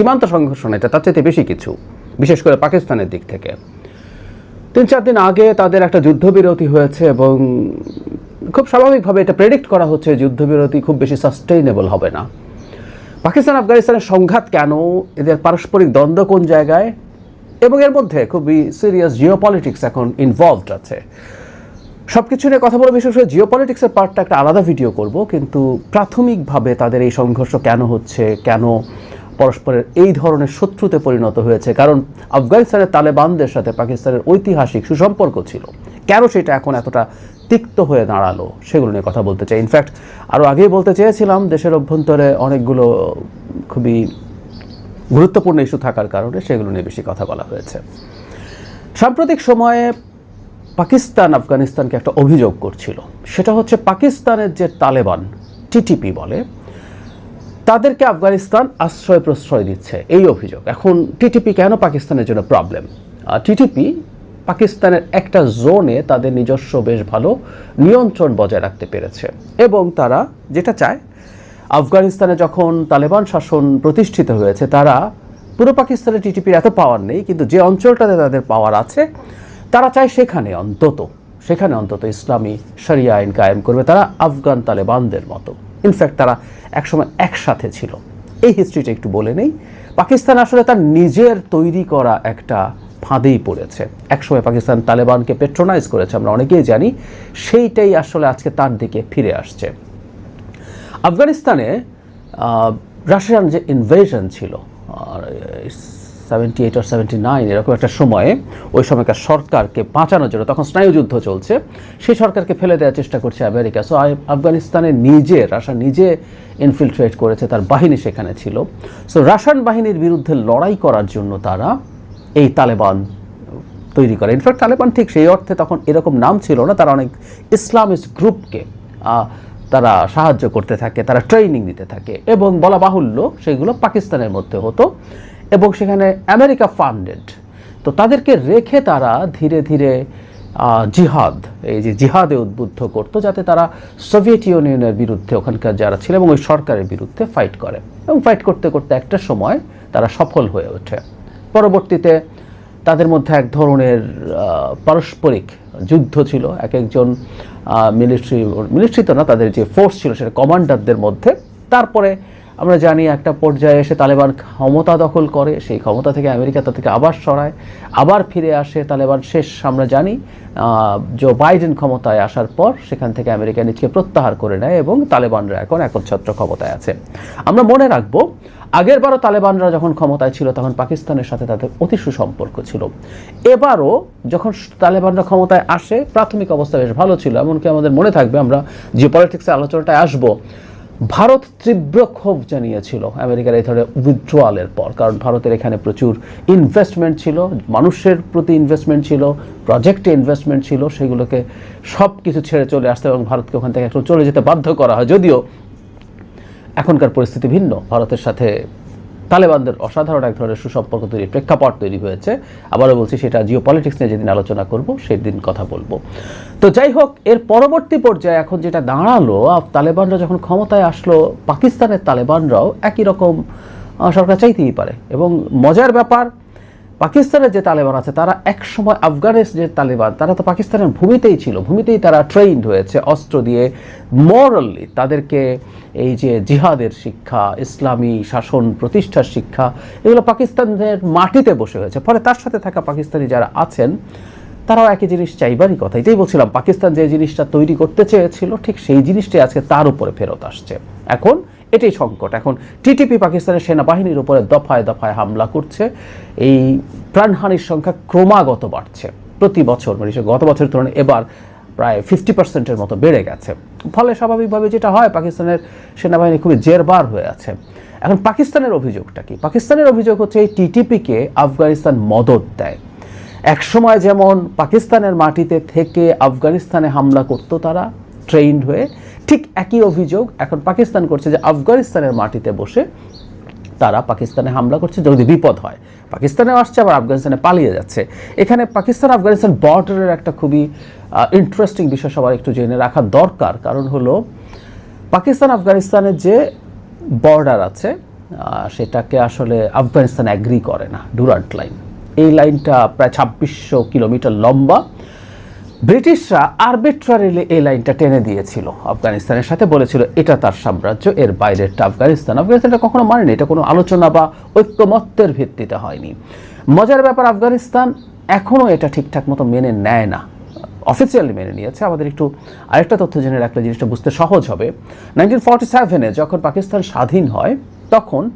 সীমান্ত সংঘর্ষ না তার চাইতে বেশি কিছু, বিশেষ করে পাকিস্তানের দিক থেকে। তিন চার দিন আগে তাদের একটা যুদ্ধবিরতি হয়েছে এবং খুব স্বাভাবিকভাবে এটা প্রেডিক্ট করা হচ্ছে যুদ্ধবিরতি খুব বেশি সাস্টেইনেবল হবে না। পাকিস্তান, আফগানিস্তানের সংঘাত কেন? এদের পারস্পরিক দ্বন্দ্ব কোন জায়গায়? এবং এর মধ্যে খুবই সিরিয়াস জিও পলিটিক্স এখন ইনভলভড আছে। সব কিছু নিয়ে কথা বলে বিশেষ করে জিও পলিটিক্সের পার্টটা একটা আলাদা ভিডিও করব, কিন্তু প্রাথমিকভাবে তাদের এই সংঘর্ষ কেন হচ্ছে, কেন পরস্পরের এই ধরনের শত্রুতে পরিণত হয়েছে। কারণ আফগানিস্তানের তালেবানদের সাথে পাকিস্তানের ঐতিহাসিক সুসম্পর্ক ছিল। কেন সেটা এখন এতটা তিক্ত হয়ে দাঁড়াল সেগুলো নিয়ে কথা বলতে চাই। ইনফ্যাক্ট আরও আগেই বলতে চেয়েছিলাম দেশের অভ্যন্তরে অনেকগুলো খুবই গুরুত্বপূর্ণ ইস্যু থাকার কারণে সেগুলো নিয়ে বেশি কথা বলা হয়েছে। সাম্প্রতিক সময়ে পাকিস্তান আফগানিস্তানকে একটা অভিযোগ করছিল। সেটা হচ্ছে পাকিস্তানের যে তালেবান টিটিপি বলে তাদেরকে আফগানিস্তান আশ্রয় প্রশ্রয় দিচ্ছে। এই অভিযোগ। এখন টিটিপি কেন পাকিস্তানের জন্য প্রবলেম টিটিপি পাকিস্তানের একটা জোনে তাদের নিজস্ব বেশ ভালো নিয়ন্ত্রণ বজায় রাখতে পেরেছে। এবং তারা যেটা চায়, আফগানিস্তানে যখন তালেবান শাসন প্রতিষ্ঠিত হয়েছে, তারা পুরো পাকিস্তানের টিটিপির এত পাওয়ার নেই, কিন্তু যে অঞ্চলটাতে তাদের পাওয়ার আছে, তারা চায় সেখানে অন্তত সেখানে অন্তত ইসলামী শরিয়া আইন কায়েম করবে। তারা আফগান তালেবানদের মতো। ইনফ্যাক্ট তারা একসময় একসাথে ছিল। এই হিস্ট্রিটা একটু বলে নেই। পাকিস্তান আসলে তার নিজের তৈরি করা একটা ফাঁদেই পড়েছে। একসময় পাকিস্তান তালেবানকে পেট্রোনাইজ করেছে, আমরা অনেকেই জানি। সেইটাই আসলে আজকে তার দিকে ফিরে আসছে। আফগানিস্তানে রাশিয়ান যে ইনভেশন ছিল সেভেন্টি এইট আর সেভেন্টি নাইন এরকম একটা সময়ে ওই সময়কার সরকারকে বাঁচানোর জন্য তখন স্নায়ুযুদ্ধ চলছে। সেই সরকারকে ফেলে দেওয়ার চেষ্টা করছে আমেরিকা। সো আফগানিস্তানে নিজে রাশিয়া নিজে ইনফিলট্রেট করেছে, তার বাহিনী সেখানে ছিল। সো রাশিয়ান বাহিনীর বিরুদ্ধে লড়াই করার জন্য তারা এই তালেবান তৈরি করে। ইনফ্যাক্ট তালেবান ঠিক সেই অর্থে তখন এরকম নাম ছিল না, তারা অনেক ইসলামিস্ট গ্রুপকে তারা সাহায্য করতে থাকে, তারা ট্রেনিং দিতে থাকে। এবং বলা বাহুল্য, সেগুলো পাকিস্তানের মধ্যে হতো। এবং সেখানে আমেরিকা ফান্ডেড তো তাদেরকে রেখে তারা ধীরে ধীরে জিহাদ, এই যে জিহাদে উদ্বুদ্ধ করতো যাতে তারা সোভিয়েত ইউনিয়নের বিরুদ্ধে ওখানকার যারা ছিল এবং ওই সরকারের বিরুদ্ধে ফাইট করে। এবং ফাইট করতে করতে একটা সময় তারা সফল হয়ে ওঠে। পরবর্তীতে তাদের মধ্যে এক ধরনের পারস্পরিক যুদ্ধ ছিল। এক একজন মিলিটারি মিলিটারি তো না, তাদের যে ফোর্স ছিল সেটা কমান্ডারদের মধ্যে। তারপরে আমরা জানি একটা পর্যায়ে এসে তালেবান ক্ষমতা দখল করে, সেই ক্ষমতা থেকে আমেরিকা তা থেকে আবার সরায়, আবার ফিরে আসে তালেবান শেষ। আমরা জানি জো বাইডেন ক্ষমতায় আসার পর সেখান থেকে আমেরিকা নিজকে প্রত্যাহার করে নেয় এবং তালেবানরা এখন একচ্ছত্র ক্ষমতায় আছে। আমরা মনে রাখব, আগের বারও তালেবানরা যখন ক্ষমতায় ছিল তখন পাকিস্তানের সাথে তাদের অতি সুসম্পর্ক ছিল। এবারও যখন তালেবানরা ক্ষমতায় আসে, প্রাথমিক অবস্থা বেশ ভালো ছিল। এমনকি আমাদের মনে থাকবে, আমরা যে পলিটিক্সের আলোচনাটায় আসব। ভারত তীব্র ক্ষোভ জানিয়েছিল আমেরিকার এই ধরনের উইথড্রোয়ালের পর, কারণ ভারতের এখানে প্রচুর ইনভেস্টমেন্ট ছিল, মানুষের প্রতি ইনভেস্টমেন্ট ছিল প্রজেক্টে ইনভেস্টমেন্ট ছিল, সেগুলোকে সব কিছু ছেড়ে চলে আসতে এবং ভারতকে ওখান থেকে একটু চলে যেতে বাধ্য করা হয়। যদিও এখনকার পরিস্থিতি ভিন্ন, ভারতের সাথে তালেবানদের অসাধারণ এক ধরনের সুসম্পর্ক তৈরি, প্রেক্ষাপট তৈরি হয়েছে। আবারও বলছি, সেটা জিও পলিটিক্স নিয়ে যেদিন আলোচনা করব, সেদিন কথা বলব। তো যাই হোক, এর পরবর্তী পর্যায়ে এখন যেটা দাঁড়াল তালেবানরা যখন ক্ষমতায় আসলো, পাকিস্তানের তালেবানরাও একই রকম সরকার চাইতেই পারে। এবং মজার ব্যাপার পাকিস্তানের যে তালেবান আছে, তারা একসময় আফগানের যে তালেবান, তারা তো পাকিস্তানের ভূমিতেই ছিল, ভূমিতেই তারা ট্রেইনড হয়েছে, অস্ত্র দিয়ে মরালি তাদেরকে এই যে জিহাদের শিক্ষা, ইসলামী শাসন প্রতিষ্ঠার শিক্ষা, এগুলো পাকিস্তানের মাটিতে বসে হয়েছে। ফলে তার সাথে থাকা পাকিস্তানি যারা আছেন, তারাও একই জিনিস চাইবারই কথা। এটাই বলছিলাম, পাকিস্তান যে জিনিসটা তৈরি করতে চেয়েছিল, ঠিক সেই জিনিসটাই আজকে তার উপরে ফেরত আসছে। এখন এটাই সংকট। এখন টিটিপি পাকিস্তানের সেনাবাহিনীর উপরে দফায় দফায় হামলা করছে। এই প্রাণহানির সংখ্যা ক্রমাগত বাড়ছে। প্রতি বছর মানে গত বছরের তুলনায় এবার প্রায় ফিফটি পার্সেন্টের মতো বেড়ে গেছে। ফলে স্বাভাবিকভাবে যেটা হয়, পাকিস্তানের সেনাবাহিনী খুবই জেরবার হয়ে আছে। এখন পাকিস্তানের অভিযোগটা কি? পাকিস্তানের অভিযোগ হচ্ছে এই টিটিপিকে আফগানিস্তান মদত দেয়। একসময় যেমন পাকিস্তানের মাটিতে থেকে আফগানিস্তানে হামলা করতো তারা ট্রেইনড হয়ে ঠিক একই অভিযোগ এখন পাকিস্তান করছে যে আফগানিস্তানের মাটিতে বসে তারা পাকিস্তানে হামলা করছে যদি বিপদ হয়। পাকিস্তানে আসছে, আবার আফগানিস্তানে পালিয়ে যাচ্ছে। এখানে পাকিস্তান, আফগানিস্তান বর্ডারের একটা খুবই ইন্টারেস্টিং বিষয় সবার একটু জেনে রাখা দরকার। কারণ হলো, পাকিস্তান আফগানিস্তানের যে বর্ডার আছে সেটাকে আসলে আফগানিস্তান অ্যাগ্রি করে না ডুরান্ট লাইন এই লাইনটা প্রায় ছাব্বিশশো কিলোমিটার লম্বা। ব্রিটিশরা আরবিট্রারিলি এই লাইনটা টেনে দিয়েছিল। আফগানিস্তানের সাথে বলেছিল, এটা তার সাম্রাজ্য, এর বাইরেরটা আফগানিস্তান। আফগানিস্তানটা কখনো মানেনি, এটা কোনো আলোচনা বা ঐক্যমত্যের ভিত্তিতে হয়নি। মজার ব্যাপার, আফগানিস্তান এখনও এটা ঠিকঠাক মতো মেনে নেয় না। অফিসিয়ালি মেনে নিয়েছে। আমাদের একটু আরেকটা তথ্য জেনে রাখলে জিনিসটা বুঝতে সহজ হবে। নাইনটিন ফর্টি সেভেনে যখন পাকিস্তান স্বাধীন হয়, তখন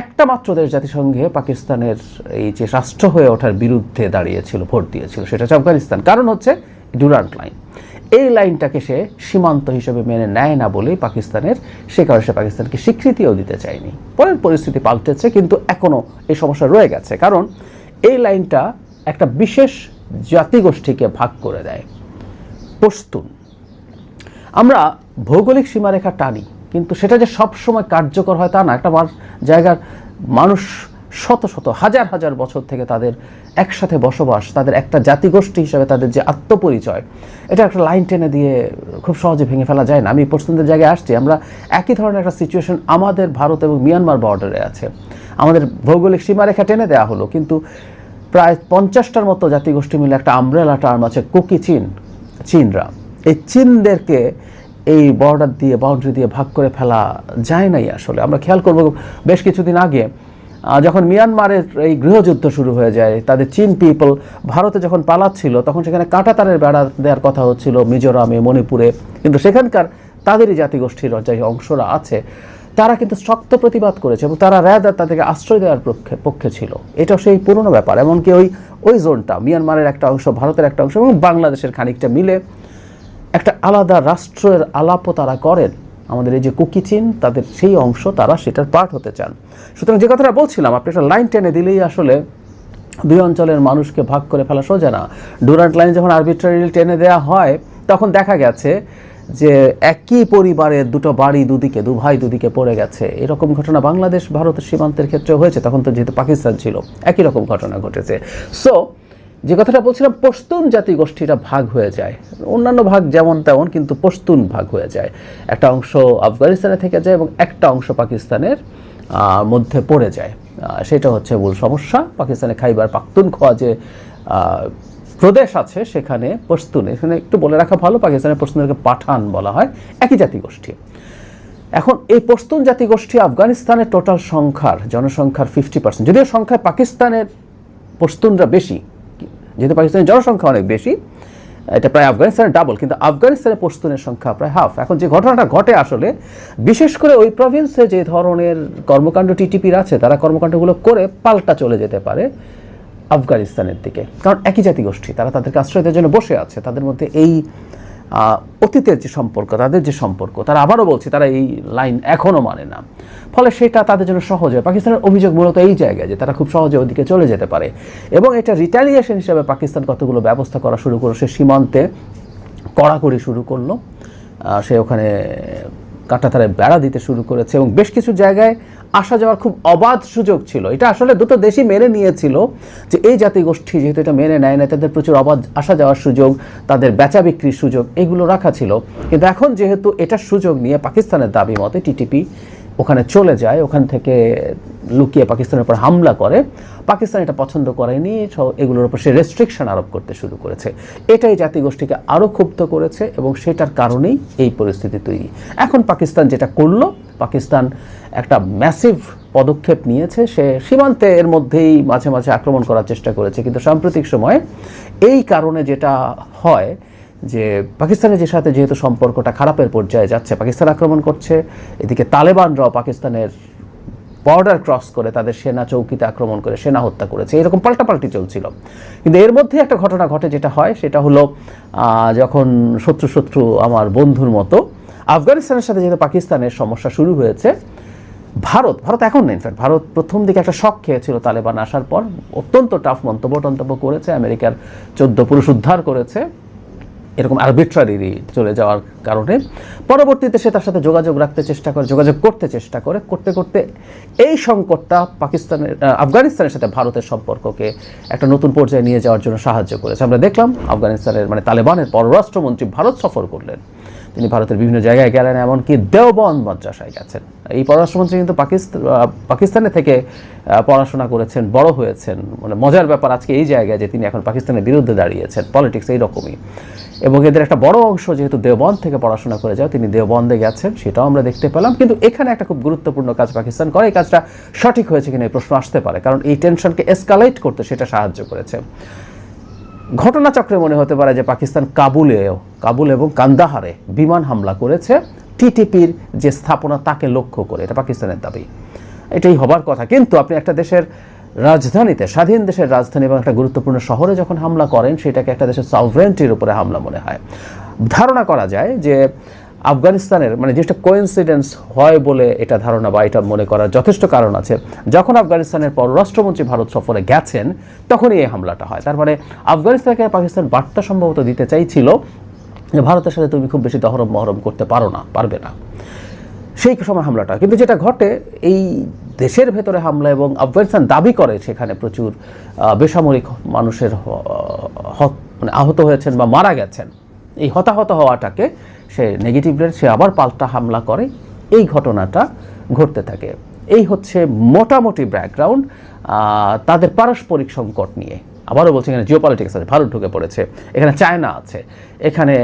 একটা মাত্র দেশ জাতিসংঘে পাকিস্তানের এই যে রাষ্ট্র হয়ে ওঠার বিরুদ্ধে দাঁড়িয়েছিল, ভোট দিয়েছিল, সেটা হচ্ছে আফগানিস্তান। কারণ হচ্ছে ডুরান্ট লাইন। এই লাইনটাকে সে সীমান্ত হিসেবে মেনে নেয় না বলেই পাকিস্তানের, সে কারণে সে পাকিস্তানকে স্বীকৃতিও দিতে চায়নি। পরের পরিস্থিতি পাল্টেছে, কিন্তু এখনও এই সমস্যা রয়ে গেছে। কারণ এই লাইনটা একটা বিশেষ জাতিগোষ্ঠীকে ভাগ করে দেয়। পশতুন আমরা ভৌগোলিক সীমারেখা টানি। কিন্তু সেটা যে সব সময় কার্যকর হয় তা না। একটা জায়গার মানুষ শত শত, হাজার হাজার বছর থেকে তাদের একসাথে বসবাস, তাদের একটা জাতিগোষ্ঠী হিসাবে তাদের যে আত্মপরিচয়, এটা একটা লাইন টেনে দিয়ে খুব সহজে ভেঙে ফেলা যায় না। আমি পশ্চিমদের জায়গায় আসছি। আমরা একই ধরনের একটা সিচুয়েশন আমাদের ভারত এবং মিয়ানমার বর্ডারে আছে। আমাদের ভৌগোলিক সীমারেখা টেনে দেওয়া হলো, কিন্তু প্রায় পঞ্চাশটার মতো জাতিগোষ্ঠী মিলে একটা আমব্রেলা টার্ম আছে, কুকি চীন, চীনরা। এই চীনদেরকে এই বর্ডার দিয়ে বাউন্ডারি দিয়ে ভাগ করে ফেলা যায় নাই আসলে। আমরা খেয়াল করব বেশ কিছুদিন আগে যখন মিয়ানমারের এই গৃহযুদ্ধ শুরু হয়ে যায়, তাদের চীন পিপল ভারতে যখন পালাচ্ছিল, তখন সেখানে কাঁটাতারের বেড়া দেওয়ার কথা হচ্ছিল মিজোরামে, মণিপুরে। কিন্তু সেখানকার তাদেরই জাতিগোষ্ঠীর যে অংশরা আছে, তারা কিন্তু শক্ত প্রতিবাদ করেছে এবং তারা র্যাদার তাদেরকে আশ্রয় দেওয়ার পক্ষে পক্ষে ছিল। এটাও সেই পুরনো ব্যাপার। এমনকি ওই ওই জোনটা মিয়ানমারের একটা অংশ, ভারতের একটা অংশ এবং বাংলাদেশের খানিকটা মিলে একটা আলাদা রাষ্ট্রের আলাপও তারা করেন। আমাদের এই যে কুকি চীন, তাদের সেই অংশ তারা সেটার পার্ট হতে চান। সুতরাং যে কথাটা বলছিলাম, আপনি একটা লাইন টেনে দিলেই আসলে দুই অঞ্চলের মানুষকে ভাগ করে ফেলা সোজা না। ডুরান্ট লাইন যখন আরবিট্রারি টেনে দেওয়া হয়, তখন দেখা গেছে যে একই পরিবারের দুটো বাড়ি দুদিকে, দু ভাই দুদিকে পড়ে গেছে। এরকম ঘটনা বাংলাদেশ ভারতের সীমান্তের ক্ষেত্রে হয়েছে, তখন তো যেহেতু পাকিস্তান ছিল, একই রকম ঘটনা ঘটেছে। সো যে কথাটা বলছিলাম, পশতুন জাতিগোষ্ঠীটা ভাগ হয়ে যায়। অন্যান্য ভাগ যেমন তেমন, কিন্তু পশতুন ভাগ হয়ে যায়। একটা অংশ আফগানিস্তানে থেকে যায় এবং একটা অংশ পাকিস্তানের মধ্যে পড়ে যায়। সেটা হচ্ছে মূল সমস্যা। পাকিস্তানে খাইবার পাখতুনখোয়া যে প্রদেশ আছে, সেখানে পশতুন, এখানে একটু বলে রাখা ভালো, পাকিস্তানের পশতুনদেরকে পাঠান বলা হয়, একই জাতিগোষ্ঠী এখন, এই পশতুন জাতিগোষ্ঠী আফগানিস্তানের টোটাল সংখ্যার, জনসংখ্যার ফিফটি পার্সেন্ট যদিও সংখ্যায় পাকিস্তানের পশতুনরা বেশি যেহেতু পাকিস্তানের জনসংখ্যা অনেক বেশি, এটা প্রায় আফগানিস্তানের ডাবল কিন্তু আফগানিস্তানের পশতুনের সংখ্যা প্রায় হাফ এখন যে ঘটনাটা ঘটে আসলে, বিশেষ করে ওই প্রভিন্সে যে ধরনের কর্মকাণ্ড টিটিপির আছে, তারা কর্মকাণ্ডগুলো করে পাল্টা চলে যেতে পারে আফগানিস্তানের দিকে। কারণ একই জাতি গোষ্ঠী তারা তাদেরকে আশ্রয় দেওয়ার জন্য বসে আছে, তাদের মধ্যে এই অতীতের যে সম্পর্ক, তাদের যে সম্পর্ক, তারা আবারও বলছে তারা এই লাইন এখনও মানে না। ফলে সেটা তাদের জন্য সহজ হয়। পাকিস্তানের অভিযোগ মূলত এই জায়গায় যে তারা খুব সহজে ওদিকে চলে যেতে পারে। এবং এটা রিটালিয়েশন হিসাবে পাকিস্তান কতগুলো ব্যবস্থা করা শুরু করল, সে সীমান্তে কড়াকড়ি শুরু করল। সে ওখানে কাঁটাতারে বেড়া দিতে শুরু করেছে এবং বেশ কিছু জায়গায় আসা যাওয়ার খুব অবাধ সুযোগ ছিল। এটা আসলে দুটো দেশই মেনে নিয়েছিল যে এই জাতিগোষ্ঠী যেহেতু এটা মেনে নেয় না তাদের প্রচুর অবাধ আসা যাওয়ার সুযোগ, তাদের বেচা বিক্রির সুযোগ, এগুলো রাখা ছিল। কিন্তু এখন যেহেতু এটার সুযোগ নিয়ে পাকিস্তানের দাবি মতে টিটিপি ওখানে চলে যায়, ওখান থেকে লুকিয়ে পাকিস্তানের উপর হামলা করে, পাকিস্তান এটা পছন্দ করেনি এগুলোর উপর সে রেস্ট্রিকশন আরোপ করতে শুরু করেছে। এটাই জাতিগোষ্ঠীকে আরও ক্ষুব্ধ করেছে এবং সেটার কারণেই এই পরিস্থিতি তৈরি। এখন পাকিস্তান যেটা করল, পাকিস্তান একটা ম্যাসিভ পদক্ষেপ নিয়েছে। সে সীমান্তে এর মধ্যেই মাঝে মাঝে আক্রমণ করার চেষ্টা করেছে। কিন্তু সাম্প্রতিক সময়ে এই কারণে যেটা হয় যে পাকিস্তানের যে সাথে যেহেতু সম্পর্কটা খারাপের পর্যায়ে যাচ্ছে, পাকিস্তান আক্রমণ করছে, এদিকে তালেবানরাও পাকিস্তানের বর্ডার ক্রস করে তাদের সেনা চৌকিতে আক্রমণ করে সেনা হত্যা করেছে। এরকম পাল্টাপাল্টি চলছিল। কিন্তু এর মধ্যে একটা ঘটনা ঘটে যেটা হয়, সেটা হলো যখন শত্রু শত্রু আমার বন্ধুর মতো আফগানিস্তানের সাথে যেহেতু পাকিস্তানের সমস্যা শুরু হয়েছে ভারত ভারত এখন নেই ইনফ্যাক্ট ভারত প্রথম দিকে একটা শখ খেয়েছিল তালেবান আসার পর। অত্যন্ত টাফ মন্তব্য, টন্তব্য করেছে, আমেরিকার চোদ্দ পুরুষ উদ্ধার করেছে। এরকম আরবিট্রারি চলে যাওয়ার কারণে। পরবর্তীতে সে তার সাথে যোগাযোগ রাখতে চেষ্টা করে, যোগাযোগ করতে চেষ্টা করে। করতে করতে এই সংকটটা পাকিস্তানের আফগানিস্তানের সাথে ভারতের সম্পর্ককে একটা নতুন পর্যায়ে নিয়ে যাওয়ার জন্য সাহায্য করেছে। আমরা দেখলাম আফগানিস্তানের মানে তালেবানের পররাষ্ট্রমন্ত্রী ভারত সফর করলেন। তিনি ভারতের বিভিন্ন জায়গায় গেলেন, এমনকি দেওবন্দ মাদ্রাসায় গেছেন। এই পররাষ্ট্রমন্ত্রী কিন্তু পাকিস্তান পাকিস্তানে থেকে পড়াশোনা করেছেন, বড় হয়েছেন। মানে মজার ব্যাপার আজকে এই জায়গায় যে তিনি এখন পাকিস্তানের বিরুদ্ধে দাঁড়িয়েছেন, পলিটিক্স এইরকমই এবং এদের একটা বড় অংশ যেহেতু দেওবন্দ থেকে পড়াশোনা করে যাও তিনি দেওবন্দে গেছেন, সেটাও আমরা দেখতে পেলাম। কিন্তু এখানে একটা খুব গুরুত্বপূর্ণ কাজ পাকিস্তান করে, এই কাজটা সঠিক হয়েছে কিনা এই প্রশ্ন আসতে পারে, কারণ এই টেনশনকে এসকালেট করতে সেটা সাহায্য করেছে। ঘটনাচক্রে মনে হতে পারে যে পাকিস্তান কাবুলেও, কাবুল এবং কান্দাহারে বিমান হামলা করেছে। টিটিপির যে স্থাপনা তাকে লক্ষ্য করে, এটা পাকিস্তানের দাবি। এটাই হবার কথা। কিন্তু আপনি একটা দেশের রাজধানীতে, স্বাধীন দেশের রাজধানী এবং একটা গুরুত্বপূর্ণ শহরে যখন হামলা করেন, সেটাকে একটা দেশের সভরেন্টির উপরে হামলা মনে হয়। ধারণা করা যায় যে আফগানিস্তানের মানে যেটা কোইন্সিডেন্স হয় বলে এটা ধারণা বা এটা মনে করার যথেষ্ট কারণ আছে। যখন আফগানিস্তানের পররাষ্ট্রমন্ত্রী ভারত সফরে গেছেন, তখনই এই হামলাটা হয়। তার মানে আফগানিস্তানকে পাকিস্তান বার্তা সম্ভবত দিতে চাইছিল যে, ভারতের সাথে তুমি খুব বেশি দহরম মহরম করতে পারো না, পারবে না। সেই সময় হামলাটা। কিন্তু যেটা ঘটে, এই দেশের ভেতরে হামলা এবং আফগানিস্তান দাবি করে সেখানে প্রচুর বেসামরিক মানুষের মানে আহত হয়েছেন বা মারা গেছেন। এই হতাহত হওয়াটাকে সে নেগেটিভ রেট সে আবার পাল্টা হামলা করে। এই ঘটনাটা ঘটতে থাকে। এই হচ্ছে মোটামুটি ব্যাকগ্রাউন্ড তাদের পারস্পরিক সংকট নিয়ে। আবারও বলছি, এখানে জিও পলিটিক্স আছে, ভারত ঢুকে পড়েছে, এখানে চায়না আছে, এখানে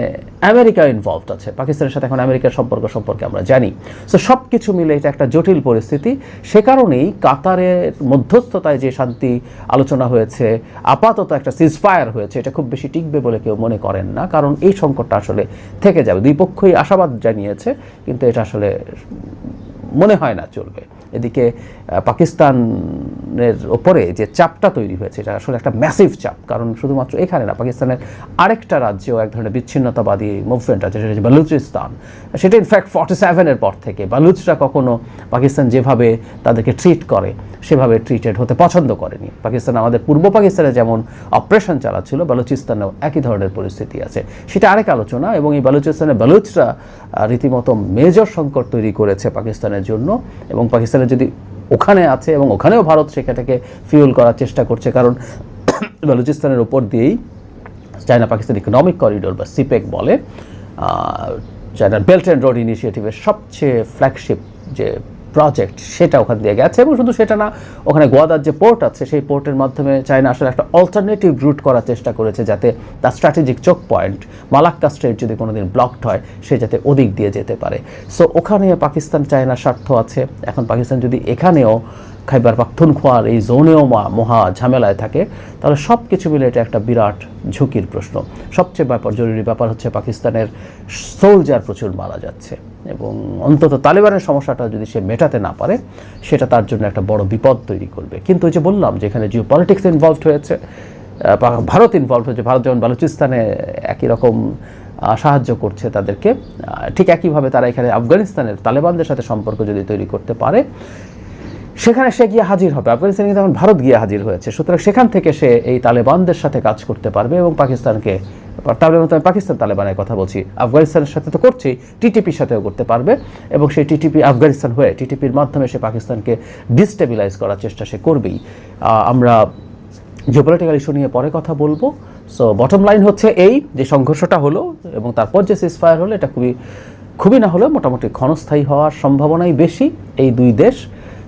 আমেরিকা ইনভলভড আছে, পাকিস্তানের সাথে এখন আমেরিকার সম্পর্ক সম্পর্কে আমরা জানি। সো সব কিছু মিলে এটা একটা জটিল পরিস্থিতি। সে কারণেই কাতারের মধ্যস্থতায় যে শান্তি আলোচনা হয়েছে, আপাতত একটা সিজফায়ার হয়েছে, এটা খুব বেশি টিকবে বলে কেউ মনে করেন না, কারণ এই সংকটটা আসলে থেকে যাবে। দুই পক্ষই আশাবাদ জানিয়েছে, কিন্তু এটা আসলে মনে হয় না চলবে। এদিকে পাকিস্তানের ওপরে যে চাপটা তৈরি হয়েছে, এটা আসলে একটা ম্যাসিভ চাপ, কারণ শুধুমাত্র এখানে না, পাকিস্তানের আরেকটা রাজ্যেও এক ধরনের বিচ্ছিন্নতাবাদী মুভমেন্ট আছে, সেটা হচ্ছে বালুচিস্তান। সেটা ইনফ্যাক্ট ফর্টি সেভেনের পর থেকে। বালুচরা কখনো পাকিস্তান যেভাবে তাদেরকে ট্রিট করে সেভাবে ট্রিটেড হতে পছন্দ করেনি। পাকিস্তান আমাদের পূর্ব পাকিস্তানে যেমন অপারেশন চালাচ্ছিল, বালুচিস্তানেও একই ধরনের পরিস্থিতি আছে। সেটা আরেক আলোচনা এবং এই বালুচিস্তানে বালুচরা রীতিমতো মেজর সংকট তৈরি করেছে পাকিস্তানের জন্য এবং পাকিস্তানের যদি ওখানে আছে এবং ওখানেও ভারত সেখানটাকে ফিউল করার চেষ্টা করছে, কারণ বালুচিস্তানের ওপর দিয়েই চায়না পাকিস্তান ইকোনমিক করিডোর বা সিপেক বলে চায়নার বেল্ট অ্যান্ড রোড ইনিশিয়েটিভের সবচেয়ে ফ্ল্যাগশিপ যে প্রজেক্ট সেটা ওখান দিয়ে গেছে এবং শুধু সেটা না, ওখানে গোয়াদার যে পোর্ট আছে সেই পোর্টের মাধ্যমে চায়না আসলে একটা অল্টারনেটিভ রুট করার চেষ্টা করেছে যাতে তার স্ট্র্যাটেজিক চোখ পয়েন্ট মালাক্কা স্ট্রেট যদি কোনো দিন ব্লকড হয়, সে যাতে ওদিক দিয়ে যেতে পারে। সো ওখানে পাকিস্তান চায়নার স্বার্থ আছে। এখন পাকিস্তান যদি এখানেও খাইবার পাখতুনখোয়ার এই জোনেও মা- মহা ঝামেলায় থাকে। তাহলে সব কিছু মিলে এটা একটা বিরাট ঝুঁকির প্রশ্ন। সবচেয়ে ব্যাপার জরুরি ব্যাপার হচ্ছে পাকিস্তানের সোলজার প্রচুর মারা যাচ্ছে এবং অন্তত তালিবানের সমস্যাটা যদি সে মেটাতে না পারে, সেটা তার জন্য একটা বড় বিপদ তৈরি করবে। কিন্তু ওই যে বললাম যে এখানে জিও পলিটিক্স ইনভলভড হয়েছে ভারত ইনভলভ হয়েছে, ভারত যেমন বালুচিস্তানে একই রকম সাহায্য করছে তাদেরকে ঠিক একইভাবে তারা এখানে আফগানিস্তানের তালেবানদের সাথে সম্পর্ক যদি তৈরি করতে পারে সেখানে সে গিয়ে হাজির হবে। আফগানিস্তানে কিন্তু এখন ভারত গিয়ে হাজির হয়েছে। সুতরাং সেখান থেকে সে এই তালেবানদের সাথে কাজ করতে পারবে এবং পাকিস্তানকে, তালেবান পাকিস্তান তালেবানের কথা বলছি। আফগানিস্তানের সাথে তো করছেই টিটিপির সাথেও করতে পারবে এবং সেই টিটিপি আফগানিস্তান হয়ে টিটিপির মাধ্যমে সে পাকিস্তানকে ডিস্টেবিলাইজ করার চেষ্টা সে করবেই। আমরা জিওপলিটিক্যাল ইস্যু নিয়ে পরে কথা বলব। সো বটম লাইন হচ্ছে এই যে সংঘর্ষটা হলো এবং তারপর যে সিজফায়ার হলো, এটা খুবই খুবই না হলেও মোটামুটি ক্ষণস্থায়ী হওয়ার সম্ভাবনাই বেশি। এই দুই দেশ